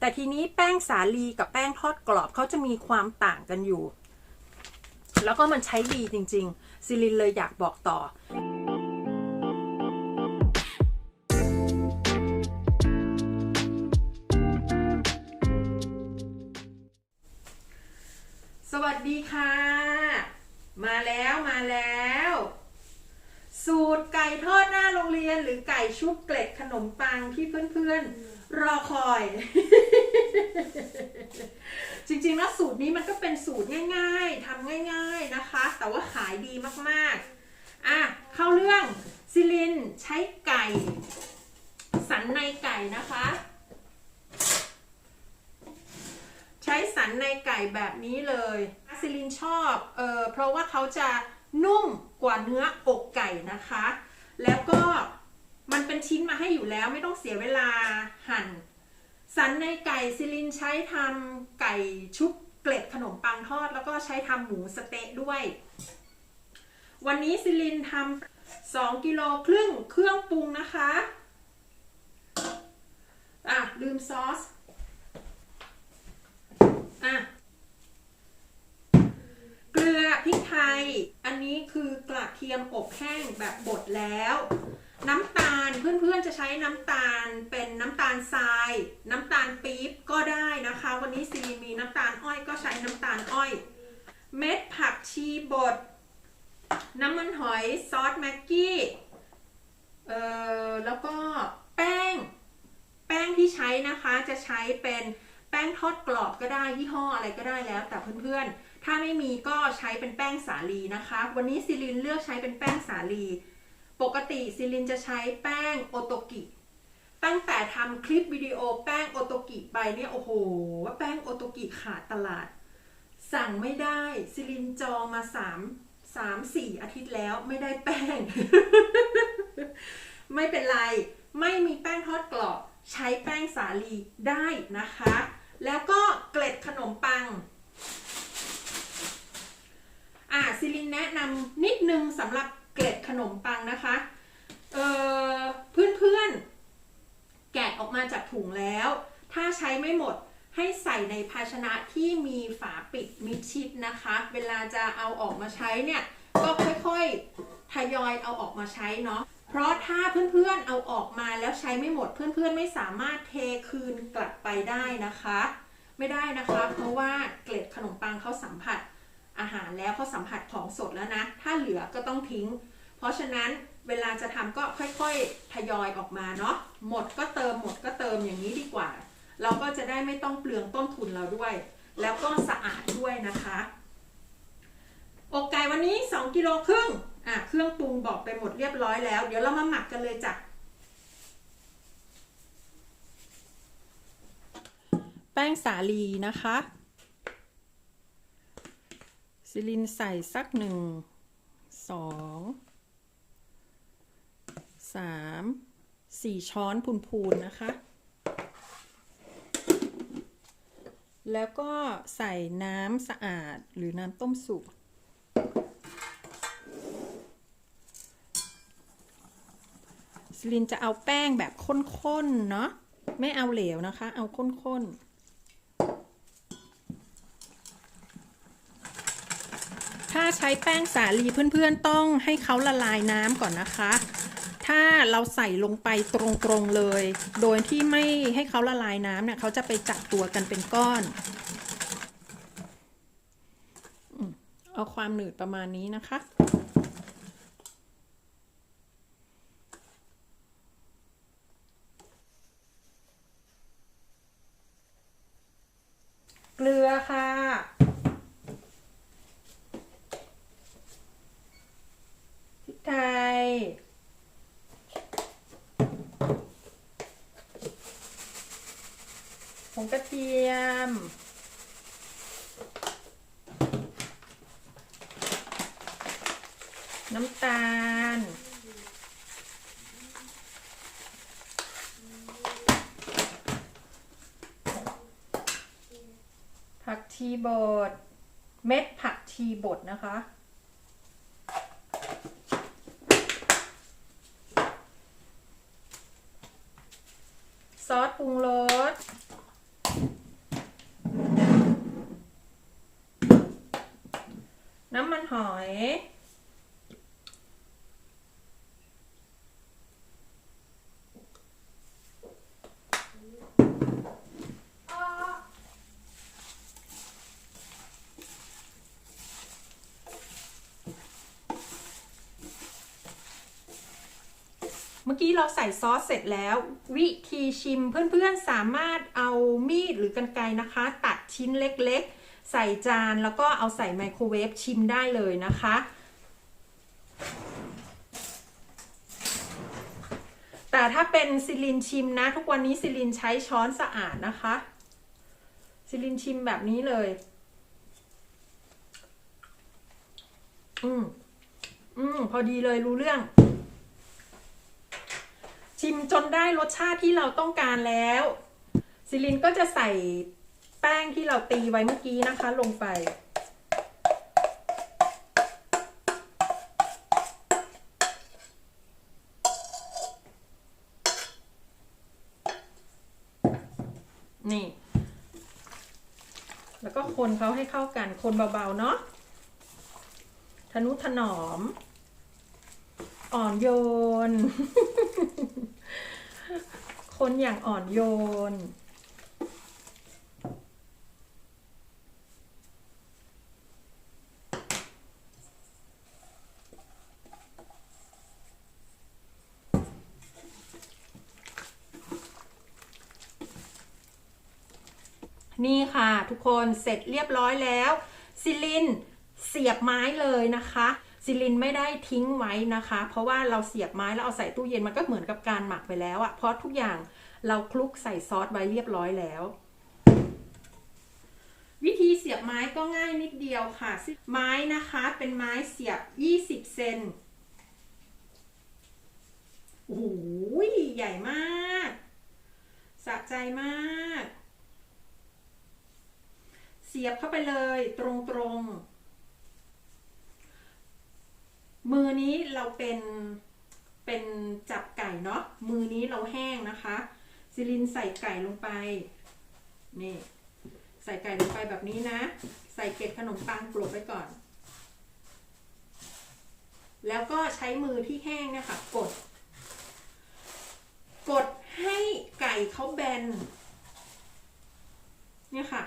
แต่ทีนี้แป้งสาลีกับแป้งทอดกรอบเขาจะมีความต่างกันอยู่ แล้วก็มันใช้ดีจริง ๆ ซิลินเลยอยากบอกต่อสวัสดีค่ะ มาแล้วมาแล้ว สูตรไก่ทอดหน้าโรงเรียนหรือไก่ชุบเกล็ดขนมปังที่เพื่อนๆ รอคอย จริงๆแล้วสูตรนี้มันก็เป็นสูตรง่าย ๆทำง่าย ๆนะคะ แต่ว่าขายดีมากๆอะเข้าเรื่องซิลินใช้ไก่ สันในไก่นะคะ ใช้สันในไก่แบบนี้เลยซิลินชอบเออเพราะว่าเขาจะนุ่มกว่าเนื้ออกไก่นะคะ แล้วก็ มันเป็นชิ้นมาให้อยู่แล้วไม่ต้องเสียเวลาหั่น สันในไก่ซิลินใช้ทำไก่ชุบเกล็ดขนมปังทอด แล้วก็ใช้ทำหมูสเต๊ะด้วย วันนี้ซิลินทำ2กิโลครึ่งเครื่องปรุงนะคะอะลืมซอสอะเกลือพริกไทย อันนี้คือกระเทียมอบแห้งแบบบดแล้ว น้ำตาลเพื่อนๆจะใช้น้ำตาลเป็นน้ำตาลทราย น้ำตาลปี๊บก็ได้นะคะ วันนี้ซีมีน้ำตาลอ้อยก็ใช้น้ำตาลอ้อย เม็ดผักชีบด น้ำมันหอยซอสแม็กกี้เอ่อแล้วก็แป้ง แป้งที่ใช้นะคะจะใช้เป็นแป้งทอดกรอบก็ได้ยี่ห้ออะไรก็ได้แล้วแต่เพื่อนๆ ถ้าไม่มีก็ใช้เป็นแป้งสาลีนะคะ วันนี้ซิลินเลือกใช้เป็นแป้งสาลี ปกติซิลินจะใช้แป้งโอโตกิ ตั้งแต่ทำคลิปวิดีโอแป้งโอโตกิไปเนี่ยโอ้โหว่าแป้งโอโตกิขาดตลาด สั่งไม่ได้ซิลินจองมาสามสามสี่อาทิตย์แล้วไม่ได้แป้ง ไม่เป็นไรไม่มีแป้งทอดกรอบ ใช้แป้งสาลีได้นะคะ แล้วก็เกลดขนมปัง อ่าซิลินแนะนำนิดนึงสำหรับเกล็ดขนมปังนะคะ เอ่อเพื่อนๆ แกะออกมาจากถุงแล้ว ถ้าใช้ไม่หมดให้ใส่ในภาชนะที่มีฝาปิดมิดชิดนะคะ เวลาจะเอาออกมาใช้เนี่ยก็ค่อยๆทยอยเอาออกมาใช้เนาะเพราะถ้าเพื่อนๆเอาออกมาแล้วใช้ไม่หมดเพื่อนๆไม่สามารถเทคืนกลับไปได้นะคะ ไม่ได้นะคะ เพราะว่าเกล็ดขนมปังเขาสัมผัสอาหารแล้วเขาสัมผัสของสดแล้วนะ ถ้าเหลือก็ต้องทิ้ง เพราะฉะนั้นเวลาจะทำก็ค่อยๆทยอยออกมาเนาะหมดก็เติมหมดก็เติมอย่างนี้ดีกว่า เราก็จะได้ไม่ต้องเปลืองต้นทุนเราด้วย แล้วก็สะอาดด้วยนะคะ อกไก่วันนี้ 2กิโลครึ่งอะเครื่องปรุงบอกไปหมดเรียบร้อยแล้ว เดี๋ยวเรามาหมักกันเลยจ้ะแป้งสาลีนะคะซิลินใส่สักหนึ่งสองสามสี่ช้อนพูนๆนะคะ แล้วก็ใส่น้ำสะอาดหรือน้ำต้มสุก ลินจะเอาแป้งแบบข้นๆเนาะไม่เอาเหลวนะคะ เอาข้นๆถ้าใช้แป้งสาลีเพื่อนๆต้องให้เขาละลายน้ำก่อนนะคะ ถ้าเราใส่ลงไปตรงๆเลย โดยที่ไม่ให้เขาละลายน้ำเนี่ยเขาจะไปจับตัวกันเป็นก้อน เอาความหนืดประมาณนี้นะคะ ชีบด เม็ดผักชีบดนะคะ ซอสปรุงรสน้ำมันหอย มื่อกี้เราใส่ซอสเสร็จแล้ว วิธีชิมเพื่อนๆสามารถเอามีดหรือกรรไกรนะคะ ตัดชิ้นเล็กๆ ใส่จานแล้วก็เอาใส่ไมโครเวฟชิมได้เลยนะคะ แต่ถ้าเป็นซิลินชิมนะ ทุกวันนี้ซิลินใช้ช้อนสะอาดนะคะซิลินชิมแบบนี้เลย อืมอืมพอดีเลยรู้เรื่อง ชิมจนได้รสชาติที่เราต้องการแล้วซิลินก็จะใส่แป้งที่เราตีไว้เมื่อกี้นะคะ ลงไป นี่ แล้วก็คนเขาให้เข้ากัน คนเบาๆ เนาะทนุถนอม อ่อนโยน คนอย่างอ่อนโยน นี่ค่ะทุกคนเสร็จเรียบร้อยแล้ว ซิลินเสียบไม้เลยนะคะ ซิลินไม่ได้ทิ้งไว้นะคะ เพราะว่าเราเสียบไม้แล้วเอาใส่ตู้เย็นมันก็เหมือนกับการหมักไปแล้วอะเพราะทุกอย่างเราคลุกใส่ซอสไว้เรียบร้อยแล้ว วิธีเสียบไม้ก็ง่ายนิดเดียวค่ะ ไม้นะคะเป็นไม้เสียบ 20 เซนโอ้โหใหญ่มากสะใจมาก เสียบเข้าไปเลยตรงๆ มือนี้เราเป็นเป็นจับไก่เนาะมือนี้เราแห้งนะคะซิลินใส่ไก่ลงไปนี่ใส่ไก่ลงไปแบบนี้นะ ใส่เกล็ดขนมปังกลบไว้ก่อน แล้วก็ใช้มือที่แห้งนะคะกด กดให้ไก่เขาแบนเนี่ยค่ะ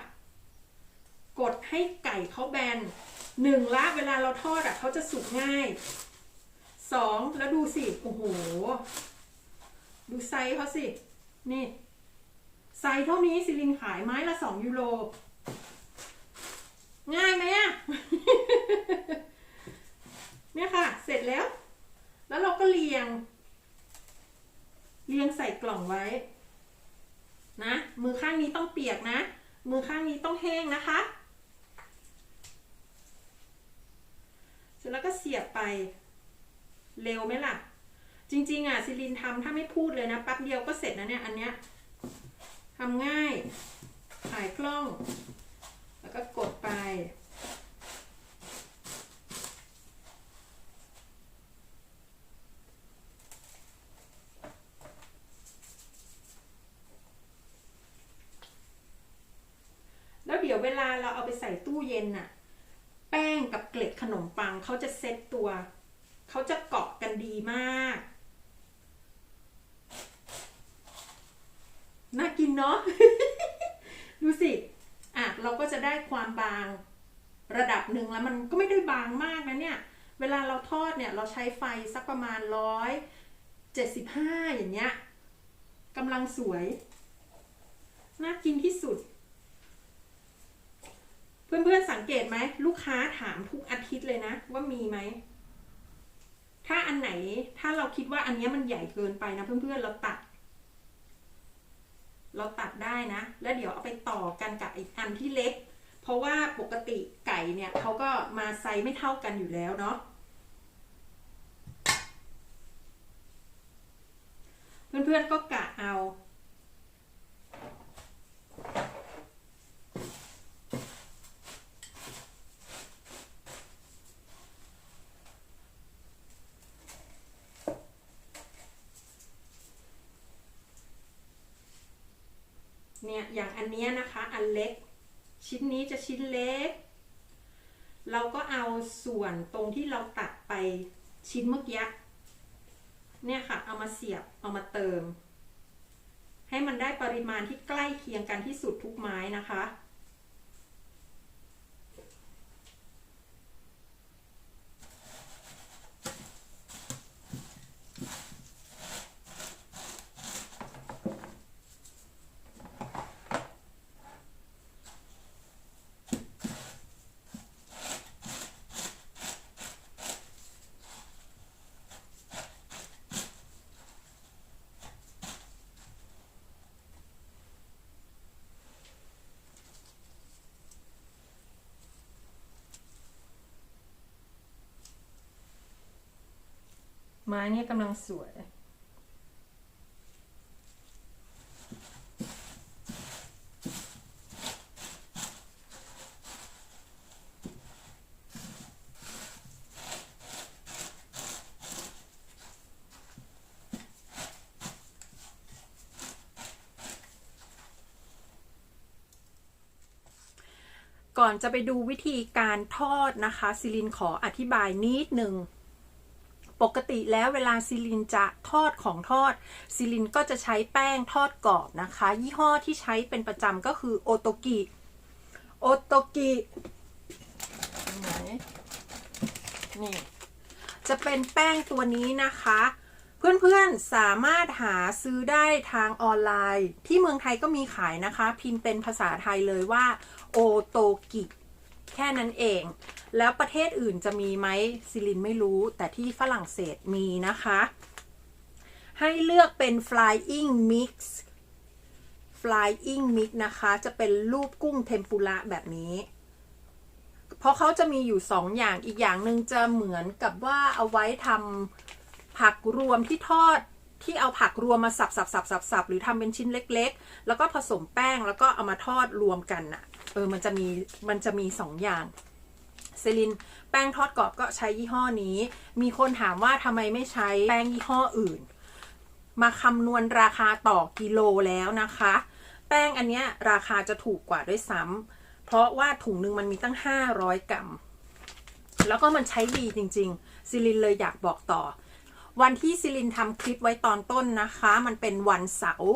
กดให้ไก่เขาแบน หนึ่งละเวลาเราทอดอะเขาจะสุกง่ายสองแล้วดูสิโอ้โห ดูไซส์เขาสิ นี่ ไซส์เท่านี้ซิลินขายไม้ละสองยูโรง่ายไหมอะเนี่ยค่ะ เสร็จแล้ว แล้วเราก็เรียง เรียงใส่กล่องไว้ นะ มือข้างนี้ต้องเปียกนะ มือข้างนี้ต้องแห้งนะคะ สร็จแล้วก็เสียบไป เร็วไหมล่ะ จริงๆอะซิลินทำถ้าไม่พูดเลยนะแป๊บเดียวก็เสร็จนะเนี่ยอันเนี้ยทำง่ายถ่ายคล่อง แล้วก็กดไป แล้วเดี๋ยวเวลาเราเอาไปใส่ตู้เย็นน่ะ กับเกล็ดขนมปังเขาจะเซ็ตตัว เขาจะเกาะกันดีมาก น่ากินเนาะ ดูสิ อะ เราก็จะได้ความบางระดับหนึ่งแล้วมันก็ไม่ได้บางมากนะเนี่ย เวลาเราทอดเนี่ยเราใช้ไฟสักประมาณร้อยเจ็ดสิบห้าอย่างเงี้ยกำลังสวย น่ากินที่สุด เพื่อนๆสังเกตไหมลูกค้าถามทุกอาทิตย์เลยนะ ว่ามีไหม ถ้าอันไหนถ้าเราคิดว่าอันเนี้ยมันใหญ่เกินไปนะ เพื่อนๆเราตัด เราตัดได้นะ แล้วเดี๋ยวเอาไปต่อกันกับอีกอันที่เล็ก เพราะว่าปกติไก่เนี่ยเขาก็มาไซส์ไม่เท่ากันอยู่แล้วเนาะเพื่อนๆก็กะเอา เนี่ยอย่างอันนี้นะคะอันเล็ก ชิ้นนี้จะชิ้นเล็ก เราก็เอาส่วนตรงที่เราตัดไปชิ้นเมื่อกี้เนี่ยค่ะ เอามาเสียบเอามาเติม ให้มันได้ปริมาณที่ใกล้เคียงกันที่สุดทุกไม้นะคะ ไม้เนี่ยกำลังสวย ก่อนจะไปดูวิธีการทอดนะคะ ซิลินขออธิบายนิดหนึ่ง ปกติแล้วเวลาซิลินจะทอดของทอด ซิลินก็จะใช้แป้งทอดกรอบนะคะ ยี่ห้อที่ใช้เป็นประจำก็คือโอโตกิโอโตกิไหนนี่จะเป็นแป้งตัวนี้นะคะ เพื่อนๆสามารถหาซื้อได้ทางออนไลน์ ที่เมืองไทยก็มีขายนะคะ พิมพ์เป็นภาษาไทยเลยว่าโอโตกิแค่นั้นเอง แล้วประเทศอื่นจะมีไหมซิลินไม่รู้ แต่ที่ฝรั่งเศสมีนะคะ ให้เลือกเป็น flying mix flying mix นะคะ จะเป็นรูปกุ้งเทมปุระแบบนี้ เพราะเขาจะมีอยู่สองอย่างอีกอย่างหนึ่งจะเหมือนกับว่าเอาไว้ทำผักรวมที่ทอดที่เอาผักรวมมาสับสับสับสับสับหรือทำเป็นชิ้นเล็ก ๆ แล้วก็ผสมแป้งแล้วก็เอามาทอดรวมกันน่ะ เออ มันจะมี มันจะมีสองอย่าง เซลินแป้งทอดกรอบก็ใช้ยี่ห้อนี้ มีคนถามว่าทำไมไม่ใช้แป้งยี่ห้ออื่น มาคำนวณราคาต่อกิโลแล้วนะคะ แป้งอันเนี้ยราคาจะถูกกว่าด้วยซ้ำเพราะว่าถุงหนึ่งมันมีตั้ง 500 กรัม แล้วก็มันใช้ดีจริงๆซิลินเลยอยากบอกต่อ วันที่ซิลินทำคลิปไว้ตอนต้นนะคะ มันเป็นวันเสาร์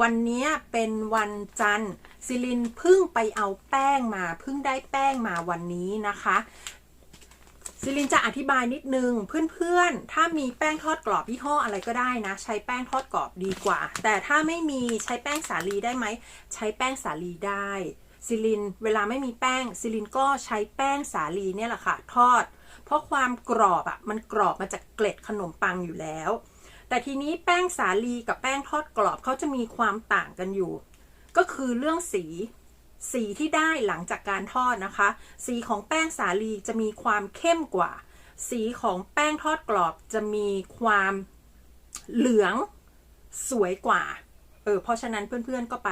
วันนี้เป็นวันจันทร์ซิลินเพิ่งไปเอาแป้งมาเพิ่งได้แป้งมาวันนี้นะคะซิลินจะอธิบายนิดนึงเพื่อนๆ ถ้ามีแป้งทอดกรอบยี่ห้ออะไรก็ได้นะ ใช้แป้งทอดกรอบดีกว่า แต่ถ้าไม่มีใช้แป้งสาลีได้ไหม ใช้แป้งสาลีได้ซิลินเวลาไม่มีแป้งซิลินก็ใช้แป้งสาลีเนี่ยแหละค่ะ ทอด เพราะความกรอบอะ่ะมันกรอบมาจากเกล็ดขนมปังอยู่แล้ว แต่ทีนี้แป้งสาลีกับแป้งทอดกรอบเขาจะมีความต่างกันอยู่ ก็คือเรื่องสีสีที่ได้หลังจากการทอดนะคะ สีของแป้งสาลีจะมีความเข้มกว่า สีของแป้งทอดกรอบจะมีความเหลืองสวยกว่าเออเพราะฉะนั้นเพื่อนๆก็ไป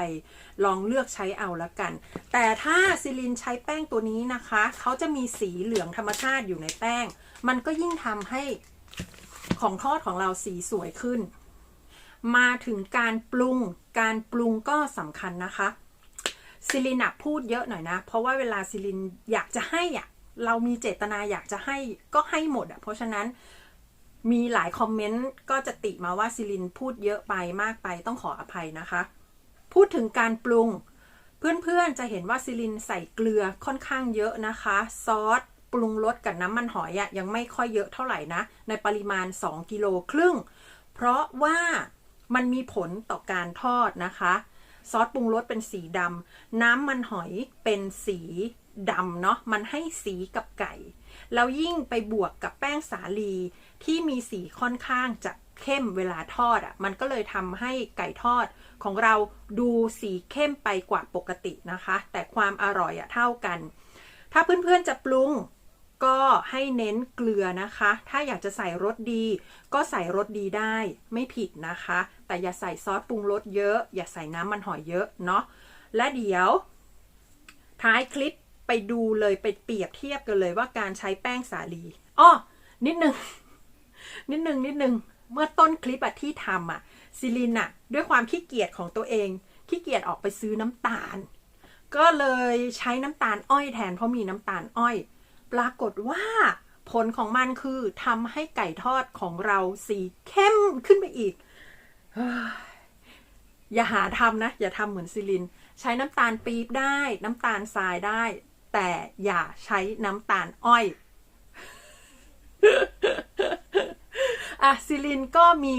ลองเลือกใช้เอาละกัน แต่ถ้าซิลินใช้แป้งตัวนี้นะคะ เขาจะมีสีเหลืองธรรมชาติอยู่ในแป้ง มันก็ยิ่งทำให้ ของทอดของเราสีสวยขึ้น มาถึงการปรุง การปรุงก็สำคัญนะคะซิลินอะพูดเยอะหน่อยนะ เพราะว่าเวลาซิลินอยากจะให้อะเรามีเจตนาอยากจะให้ก็ให้หมดอะเพราะฉะนั้นมีหลายคอมเมนต์ก็จะติมาว่าซิลินพูดเยอะไปมากไปต้องขออภัยนะคะ พูดถึงการปรุง เพื่อนๆจะเห็นว่าซิลินใส่เกลือค่อนข้างเยอะนะคะ ซอส ปรุงรสกับน้ำมันหอยอะยังไม่ค่อยเยอะเท่าไหร่นะ ในปริมาณ 2 กิโลครึ่ง เพราะว่ามันมีผลต่อการทอดนะคะ ซอสปรุงรสเป็นสีดำน้ำมันหอยเป็นสีดำเนาะมันให้สีกับไก่ แล้วยิ่งไปบวกกับแป้งสาลีที่มีสีค่อนข้างจะเข้มเวลาทอดอะ่ะ มันก็เลยทำให้ไก่ทอดของเราดูสีเข้มไปกว่าปกตินะคะ แต่ความอร่อยอะเท่ากัน ถ้าเพื่อนๆจะปรุง ก็ให้เน้นเกลือนะคะ ถ้าอยากจะใส่รสดี ก็ใส่รสดีได้ไม่ผิดนะคะ แต่อย่าใส่ซอสปรุงรสเยอะ อย่าใส่น้ำมันหอยเยอะเนาะ และเดี๋ยว ท้ายคลิปไปดูเลยไปเปรียบเทียบกันเลยว่าการใช้แป้งสาลีอ้อนิดนึง นิดนึง นิดนึง เมื่อต้นคลิปอะที่ทำอะซิลินอะด้วยความขี้เกียจของตัวเอง ขี้เกียจออกไปซื้อน้ำตาล ก็เลยใช้น้ำตาลอ้อยแทนเพราะมีน้ำตาลอ้อย ปรากฏว่าผลของมันคือทำให้ไก่ทอดของเราสีเข้มขึ้นไปอีก อย่าหาทำนะ อย่าทำเหมือนซิลิน ใช้น้ำตาลปี๊บได้ น้ำตาลทรายได้ แต่อย่าใช้น้ำตาลอ้อยอะซิลินก็มี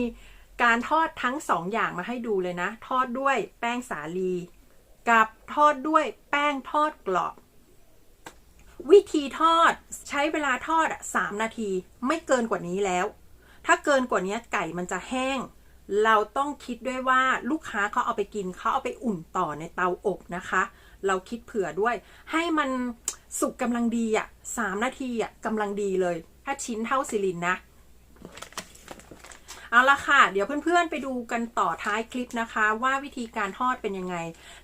การทอดทั้งสองอย่างมาให้ดูเลยนะ ทอดด้วยแป้งสาลี กับทอดด้วยแป้งทอดกรอบ วิธีทอดใช้เวลาทอดสามนาทีไม่เกินกว่านี้แล้ว ถ้าเกินกว่านี้ไก่มันจะแห้ง เราต้องคิดด้วยว่าลูกค้าเขาเอาไปกินเขาเอาไปอุ่นต่อในเตาอบนะคะ เราคิดเผื่อด้วย ให้มันสุกกำลังดีอะสามนาทีอะกำลังดีเลย ถ้าชิ้นเท่าซิลินนะ เอาละค่ะ เดี๋ยวเพื่อนๆไปดูกันต่อท้ายคลิปนะคะ ว่าวิธีการทอดเป็นยังไง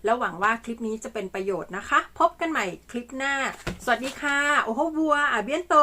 แล้วหวังว่าคลิปนี้จะเป็นประโยชน์นะคะ พบกันใหม่คลิปหน้า สวัสดีค่ะ โอ้โหบัวอะเบียนโต